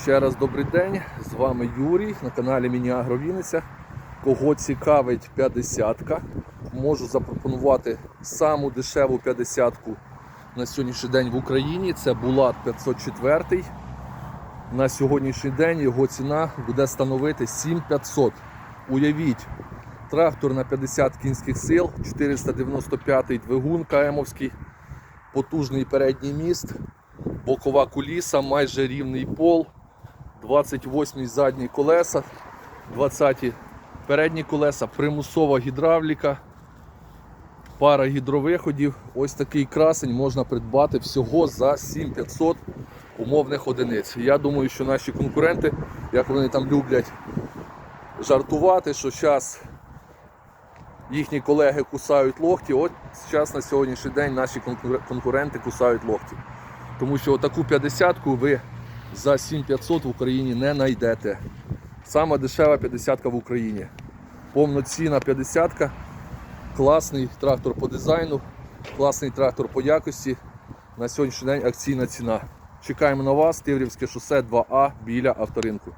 Ще раз добрий день, з вами Юрій на каналі Міні-Агро. Кого цікавить 50-ка, можу запропонувати саму дешеву 50-ку на сьогоднішній день в Україні. Це Булат 504. На сьогоднішній день його ціна буде становити 7500. Уявіть, трактор на 50 кінських сил, 495 двигун КМовський, потужний передній міст, бокова куліса, майже рівний пол, 28 задні колеса, 20 передні колеса, примусова гідравліка, пара гідровиходів. Ось такий красень можна придбати всього за 7500 умовних одиниць. Я думаю, що наші конкуренти, як вони там люблять жартувати, що зараз їхні колеги кусають локті, от зараз на сьогоднішній день наші конкуренти кусають локті. Тому що таку 50-ку ви за 7500 в Україні не знайдете. Сама дешева 50-ка в Україні. Повноцінна 50-ка, класний трактор по дизайну, класний трактор по якості. На сьогоднішній день акційна ціна. Чекаємо на вас, Тиврівське шосе 2А біля авторинку.